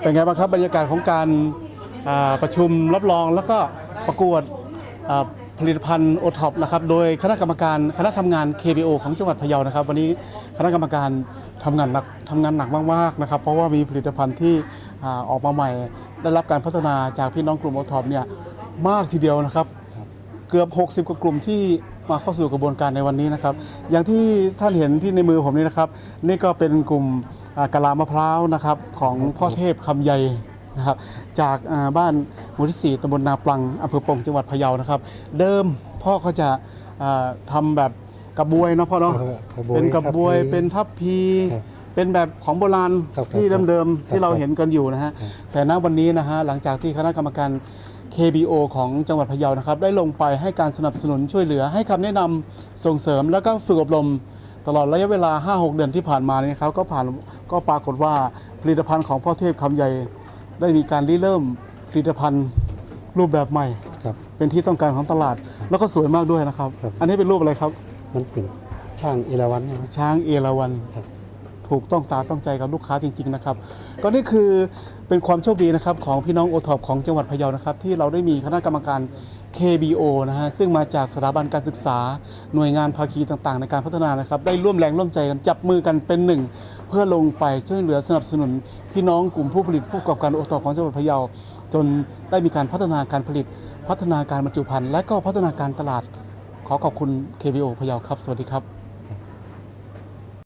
เป็นไงบ้างครับบรรยากาศของการประชุมรับรองแล้วก็ประกวดผลิตภัณฑ์โอท็อปนะครับโดยคณะกรรมการคณะทำงาน KBO ของจังหวัดพะเยานะครับ วันนี้คณะกรรมการทำงานหนักทำงานหนักมากๆนะครับเพราะว่ามีผลิตภัณฑ์ที่ออกมาใหม่ ได้รับการพัฒนาจากพี่น้องกลุ่มโอท็อปเนี่ยมากทีเดียวนะครับ เกือบ 60กว่ากลุ่มที่มาเข้าสู่กระบวนการในวันนี้นะครับ อย่างที่ท่านเห็นที่ในมือผมนี่นะครับ นี่ก็เป็นกลุ่ม กะลามะพร้าวนะครับของพ่อเทพคำใหญ่นะครับจากอ่าบ้านหมู่ที่ 4ตำบลนาปลังอำเภอปงจังหวัดพะเยานะครับ เดิมพ่อเขาจะอ่าทำแบบกระบวยเนาะพ่อเนาะครับกระบวยเป็นกระบวยทัพพีเป็นทัพพีครับเป็นแบบของโบราณครับที่ครับเดิมครัๆบที่เราครับเห็นกันอยู่นะฮะครับแต่ณวันนี้นะฮะหลังจากที่คณะกรรมการ KBO ของจังหวัดพะเยานะครับ ได้ลงไปให้การสนับสนุนช่วยเหลือให้คำแนะนำส่งเสริมแล้วก็ฝึกอบรม ตลอดระยะเวลา 5-6 เดือนที่ผ่านมานี้ครับก็ผ่านก็ปรากฏว่าผลิตภัณฑ์ของพ่อเทพคำใหญ่ ได้มีการริเริ่มผลิตภัณฑ์รูปแบบใหม่ ครับ เป็นที่ต้องการของตลาด แล้วก็สวยมากด้วยนะครับ ครับ อันนี้เป็นรูปอะไรครับ มันเป็นช่างเอราวัณนะครับ ช้างเอราวัณครับ ถูกต้องตาต้องใจกับลูกค้าจริง ๆ นะครับ ก็นี่คือเป็นความโชคดีนะครับของพี่น้องโอท็อปของจังหวัดพะเยานะครับ ที่เราได้มีคณะกรรมการ KBO นะฮะซึ่งมาจากสถาบันการศึกษาหน่วยงานภาคีต่างๆ ในการพัฒนานะครับได้ร่วมแรงร่วมใจกันจับมือกันเป็นหนึ่ง เพื่อลงไปช่วยเหลือสนับสนุน พี่น้องกลุ่มผู้ผลิตผู้ประกอบการโอทอปของจังหวัดพะเยา จนได้มีการพัฒนาการผลิต พัฒนาการบรรจุภัณฑ์และก็พัฒนาการตลาด ขอขอบคุณ KBO พะเยาครับ สวัสดีครับ